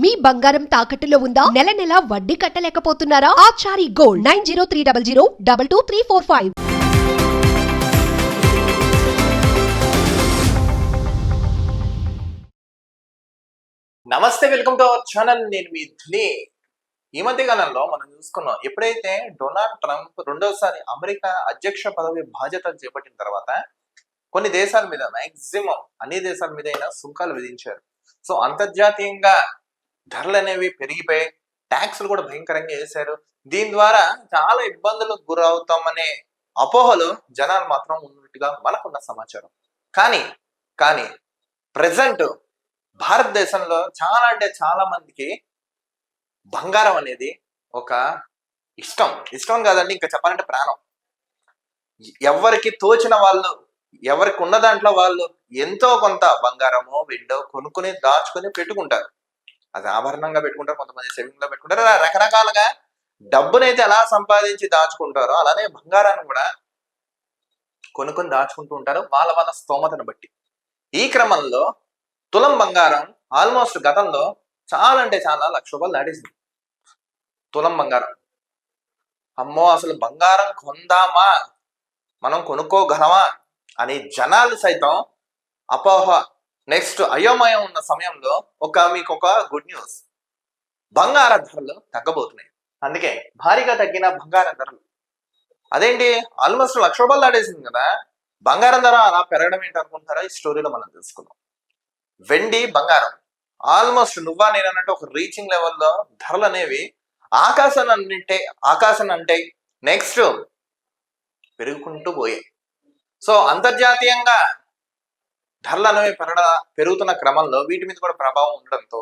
మీ బంగారం తాకట్టులో ఉందా? నెల నెల వడ్డీ కట్టలేకపోతున్నారా? Achari gold nine zero three double zero double two three four five. నమస్తే వెల్కమ్ టు అవర్ ఛానల్. నేను మీ ధుని ఈ మధ్య కాలంలో మనం చూసుకున్నాం ఎప్పుడైతే డొనాల్డ్ ట్రంప్ రెండోసారి అమెరికా అధ్యక్ష పదవి బాధ్యతలు చేపట్టిన తర్వాత కొన్ని దేశాల మీద మాక్సిమం అన్ని దేశాల మీద అయినా సుంకాలు విధించారు. సో అంతర్జాతీయంగా ధరలు అనేవి పెరిగిపోయి ట్యాక్స్లు కూడా భయంకరంగా వేశారు. దీని ద్వారా చాలా ఇబ్బందులకు గురవుతామనే అపోహలు జనాలు మాత్రం ఉన్నట్టుగా మనకున్న సమాచారం. కానీ కానీ ప్రజెంట్ భారతదేశంలో చాలా అంటే చాలా మందికి బంగారం అనేది ఒక ఇష్టం. ఇష్టం కాదండి ఇంకా చెప్పాలంటే ప్రాణం. ఎవరికి తోచిన వాళ్ళు ఎవరికి ఉన్న దాంట్లో వాళ్ళు ఎంతో కొంత బంగారమో వెండో కొనుక్కుని దాచుకొని పెట్టుకుంటారు. అది ఆభరణంగా పెట్టుకుంటారు కొంతమంది సేవింగ్లో పెట్టుకుంటారు. అలా రకరకాలుగా డబ్బునైతే ఎలా సంపాదించి దాచుకుంటారో అలానే బంగారాన్ని కూడా కొనుక్కొని దాచుకుంటూ ఉంటారు. వాళ్ళ వాళ్ళ స్తోమతను బట్టి. ఈ క్రమంలో తులం బంగారం ఆల్మోస్ట్ గతంలో చాలా అంటే చాలా లక్ష రూపాయలు దాటేసింది. తులం బంగారం. అమ్మో అసలు బంగారం కొందామా? మనం కొనుక్కోగలమా? అని జనాలు సైతం అపోహ నెక్స్ట్ అయోమయం ఉన్న సమయంలో ఒక మీకు ఒక గుడ్ న్యూస్ బంగార ధరలు తగ్గబోతున్నాయి. అందుకే భారీగా తగ్గిన బంగార ధరలు. అదేంటి? ఆల్మోస్ట్ లక్ష రూపాయలు దాటేసింది కదా. బంగారం ధర అలా పెరగడం ఏంటి అనుకుంటారా ఈ స్టోరీలో మనం తెలుసుకుందాం. వెండి బంగారం. ఆల్మోస్ట్ నువ్వా నేను అన్నట్టు ఒక రీచింగ్ లెవెల్లో ధరలు అనేవి ఆకాశం అంటే ఆకాశం అంటే నెక్స్ట్ పెరుగుకుంటూ పోయాయి. సో అంతర్జాతీయంగా ధరలు అనేవి పెరగ పెరుగుతున్న క్రమంలో వీటి మీద కూడా ప్రభావం ఉండడంతో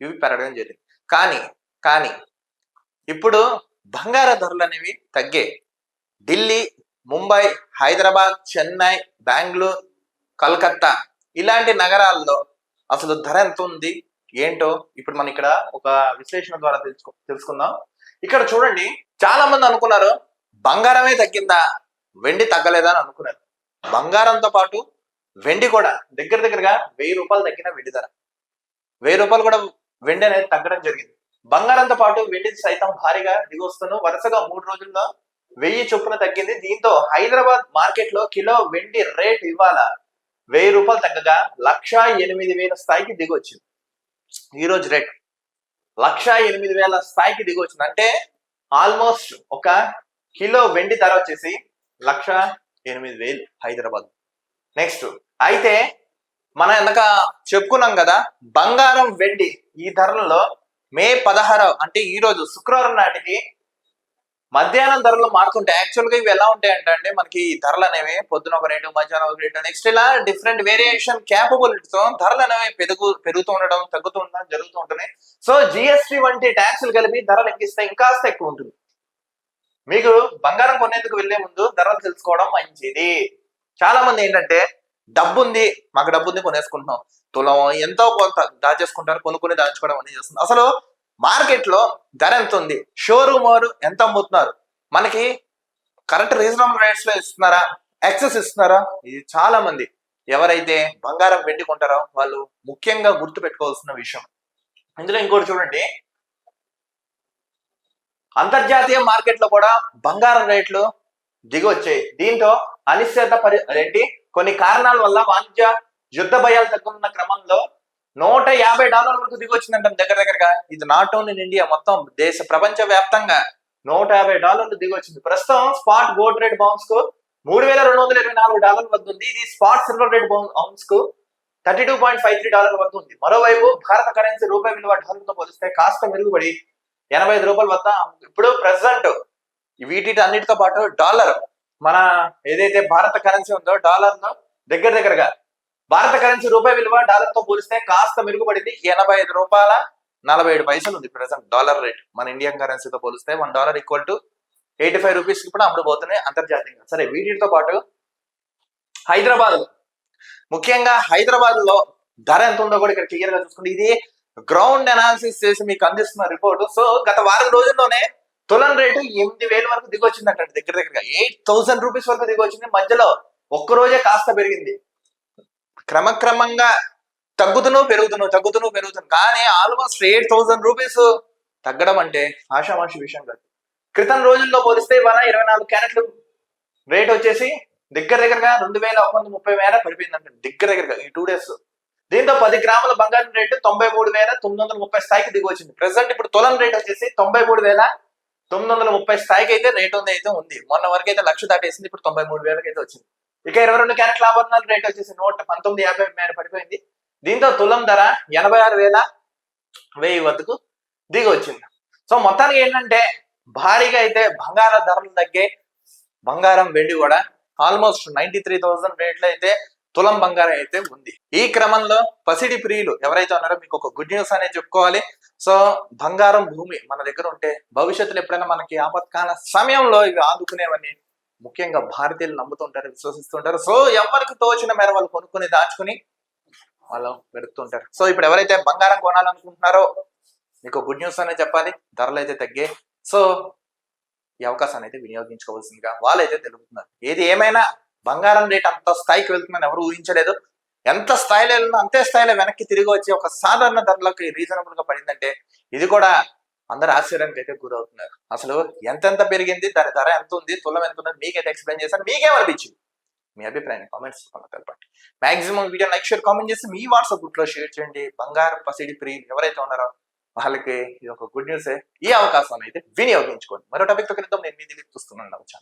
ఇవి పెరగడం జరిగింది. కానీ కానీ ఇప్పుడు బంగార ధరలు అనేవి తగ్గాయి ఢిల్లీ ముంబై హైదరాబాద్ చెన్నై బెంగళూరు కలకత్తా ఇలాంటి నగరాల్లో అసలు ధర ఎంత ఉంది ఏంటో ఇప్పుడు మనం ఇక్కడ ఒక విశ్లేషణ ద్వారా తెలుసుకో తెలుసుకుందాం. ఇక్కడ చూడండి చాలా మంది అనుకున్నారు బంగారమే తగ్గిందా? వెండి తగ్గలేదా అని అనుకున్నారు. బంగారంతో పాటు వెండి కూడా దగ్గర దగ్గరగా వెయ్యి రూపాయలు తగ్గిన వెండి ధర. వెయ్యి రూపాయలు కూడా వెండి అనేది తగ్గడం జరిగింది. బంగారంతో పాటు వెండి సైతం భారీగా దిగొస్తున్నాను వరుసగా మూడు రోజుల్లో వెయ్యి చొప్పున తగ్గింది. దీంతో హైదరాబాద్ మార్కెట్లో కిలో వెండి రేట్ ఇవాళ వెయ్యి రూపాయలు తగ్గగా లక్ష ఎనిమిది వేల స్థాయికి దిగొచ్చింది ఈ రోజు రేట్ లక్ష ఎనిమిది వేల స్థాయికి దిగొచ్చింది అంటే ఆల్మోస్ట్ ఒక కిలో వెండి ధర వచ్చేసి లక్ష ఎనిమిది వేలు హైదరాబాద్. నెక్స్ట్ అయితే మనం వెనక చెప్పుకున్నాం కదా బంగారం వెండి ఈ ధరలలో మే పదహారు అంటే ఈ రోజు శుక్రవారం నాటికి మధ్యాహ్నం ధరలు మారుతుంటాయి. యాక్చువల్గా ఇవి ఎలా ఉంటాయి అంటే అండి మనకి ఈ ధరలు అనేవి పొద్దున ఒక రేటు మధ్యాహ్నం ఒక రేటు నెక్స్ట్ ఇలా డిఫరెంట్ వేరియేషన్ క్యాపబిలిటీతో ధరలు అనేవి పెరుగు పెరుగుతూ ఉండడం తగ్గుతూ ఉండడం జరుగుతూ ఉంటున్నాయి. సో జిఎస్టి వంటి ట్యాక్సులు కలిపి ధరలు ఎక్కిస్తే ఇంకాస్త ఎక్కువ ఉంటుంది. మీకు బంగారం కొనేందుకు వెళ్ళే ముందు ధరలు తెలుసుకోవడం మంచిది. చాలా మంది ఏంటంటే డబ్బు ఉంది మాకు డబ్బు ఉంది కొనేసుకుంటున్నాం. తులం ఎంతో కొంత దాచేసుకుంటారు కొనుక్కుని దాచుకోవడం అనేది చేస్తుంది అసలు మార్కెట్లో ధర ఎంత ఉంది? షోరూమ్ వారు ఎంత అమ్ముతున్నారు? మనకి కరెక్ట్ రీజనబుల్ రేట్స్లో ఇస్తున్నారా? యాక్సెస్ ఇస్తున్నారా? ఇది చాలా మంది. ఎవరైతే బంగారం వెండి కొంటారో వాళ్ళు ముఖ్యంగా గుర్తు పెట్టుకోవాల్సిన విషయం. ఇందులో ఇంకోటి చూడండి. అంతర్జాతీయ మార్కెట్లో కూడా బంగారం రేట్లు దిగి వచ్చాయి దీంతో అనిశ్చిత పరి ఏంటి కొన్ని కారణాల వల్ల వాణిజ్య యుద్ధ భయాలు తగ్గుతున్న క్రమంలో నూట యాభై డాలర్ల వరకు దిగి వచ్చిందంట దగ్గర దగ్గరగా. ఇది నాట్ ఓన్లీ ఇన్ ఇండియా మొత్తం దేశ ప్రపంచ వ్యాప్తంగా నూట యాభై డాలర్లు దిగి వచ్చింది. ప్రస్తుతం స్పాట్ గోల్డ్ రేట్ బౌన్స్కు మూడు వేల రెండు వందల ఇరవై నాలుగు డాలర్ల వద్ద ఉంది. ఇది spot silver rate బౌన్స్కు thirty two point five three dollar వద్ద ఉంది. మరోవైపు భారత కరెన్సీ రూపాయి విలువ డాలర్తో పోలిస్తే కాస్త మెరుగుపడి ఎనభై ఐదు రూపాయల వద్ద ఇప్పుడు ప్రెసెంట్ వీటి అన్నిటితో పాటు డాలర్ మన ఏదైతే భారత కరెన్సీ ఉందో డాలర్ను దగ్గర దగ్గరగా భారత కరెన్సీ రూపాయి విలువ డాలర్తో పోలిస్తే కాస్త మెరుగుపడింది ఎనభై ఐదు రూపాయల నలభై ఏడు పైసలు ఉంది ప్రజెంట్ డాలర్ రేట్ మన ఇండియన్ కరెన్సీతో పోలిస్తే one dollar equal to eighty five rupees కూడా అమ్ముడుపోతున్నాయి అంతర్జాతీయంగా. సరే వీటితో పాటు హైదరాబాద్. ముఖ్యంగా హైదరాబాద్లో ధర ఎంత ఉందో కూడా ఇక్కడ క్లియర్గా చూసుకుంటే ఇది గ్రౌండ్ అనాలిసిస్ చేసి మీకు అందిస్తున్న రిపోర్ట్ సో గత వారం రోజుల్లోనే తులం రేటు ఎనిమిది వేల వరకు దిగొచ్చిందంట దగ్గర దగ్గరగా. ఎయిట్ థౌసండ్ రూపీస్ వరకు దిగొచ్చింది. మధ్యలో ఒక్క రోజే కాస్త పెరిగింది. క్రమక్రమంగా తగ్గుతున్నావు పెరుగుతును తగ్గుతున్నావు పెరుగుతున్నావు కానీ ఆల్మోస్ట్ ఎయిట్ థౌసండ్ రూపీస్ తగ్గడం అంటే ఆషామాషి విషయం కాదు. క్రితం రోజుల్లో పోలిస్తే ఇవాళ ఇరవై నాలుగు క్యారెట్లు రేట్ వచ్చేసి దగ్గర దగ్గరగా రెండు వేల ఒక వంద ముప్పై వేల పడిపోయిందంట. దగ్గర దగ్గరగా ఈ టూ డేస్ దీంతో పది గ్రాముల బంగారం రేటు తొంభై మూడు వేల తొమ్మిది వందల ముప్పై స్థాయికి దిగి వచ్చింది ప్రెసెంట్ ఇప్పుడు తులం రేట్ వచ్చేసి తొంభై మూడు వేల తొమ్మిది వందల ముప్పై స్థాయికి అయితే రేట్ ఉంది అయితే ఉంది. మొన్న వరకు అయితే లక్ష దాటేసింది ఇప్పుడు తొంభై మూడు వేలకి అయితే వచ్చింది. ఇక ఇరవై రెండు క్యారెట్ల ఆభరణాలు రేట్ వచ్చేసి నూట పంతొమ్మిది యాభై మేర పడిపోయింది. దీంతో తులం ధర ఎనభై ఆరు వేల వెయ్యి వద్దకు దిగి వచ్చింది సో మొత్తానికి ఏంటంటే భారీగా అయితే బంగారం ధరలు తగ్గే బంగారం వెండి కూడా ఆల్మోస్ట్ నైన్టీ త్రీ థౌసండ్ రేట్లు అయితే తులం బంగారం అయితే ఉంది. ఈ క్రమంలో పసిడి ప్రియులు ఎవరైతే ఉన్నారో మీకు ఒక గుడ్ న్యూస్ అనేది చెప్పుకోవాలి. సో బంగారం భూమి మన దగ్గర ఉంటే భవిష్యత్తులో ఎప్పుడైనా మనకి ఆపత్కాల సమయంలో ఇవి ఆదుకునేవని ముఖ్యంగా భారతీయులు నమ్ముతుంటారు విశ్వసిస్తుంటారు. సో ఎవరికి తోచిన మేర వాళ్ళు కొనుక్కుని దాచుకుని వాళ్ళు పెడుతుంటారు. సో ఇప్పుడు ఎవరైతే బంగారం కొనాలనుకుంటున్నారో మీకు గుడ్ న్యూస్ అనే చెప్పాలి. ధరలు అయితే తగ్గే. సో ఈ అవకాశాన్ని అయితే వినియోగించుకోవాల్సిందిగా వాళ్ళైతే తెలుపుతున్నారు. ఏది ఏమైనా బంగారం రేట్ అంత స్థాయికి వెళ్తుందని ఎవరు ఊహించలేదు. ఎంత స్థాయిలో వెళ్ళినా అంతే స్థాయిలో వెనక్కి తిరిగి వచ్చి ఒక సాధారణ ధరలకు రీజనబుల్గా పడిందంటే ఇది కూడా అందరు ఆశ్చర్యానికి అయితే గురవుతున్నారు. అసలు ఎంతెంత పెరిగింది దాని ధర ఎంత ఉంది తులం ఎంత ఉంది మీకైతే ఎక్స్ప్లెయిన్ చేశాను మీకేమనిపించింది మీ అభిప్రాయాన్ని కామెంట్స్ తెలపండి. Maximum video like share comment చేసి మీ వాట్సాప్ గ్రూప్లో షేర్ చేయండి. బంగారు పసిడి ప్రియులు ఎవరైతే ఉన్నారో వాళ్ళకి ఇది ఒక గుడ్ న్యూస్ ఈ అవకాశం అయితే వినియోగించుకోండి. మరో టాపిక్తో క్రితం నేను మీ దిలీప్ చూస్తున్నాను. వచ్చాను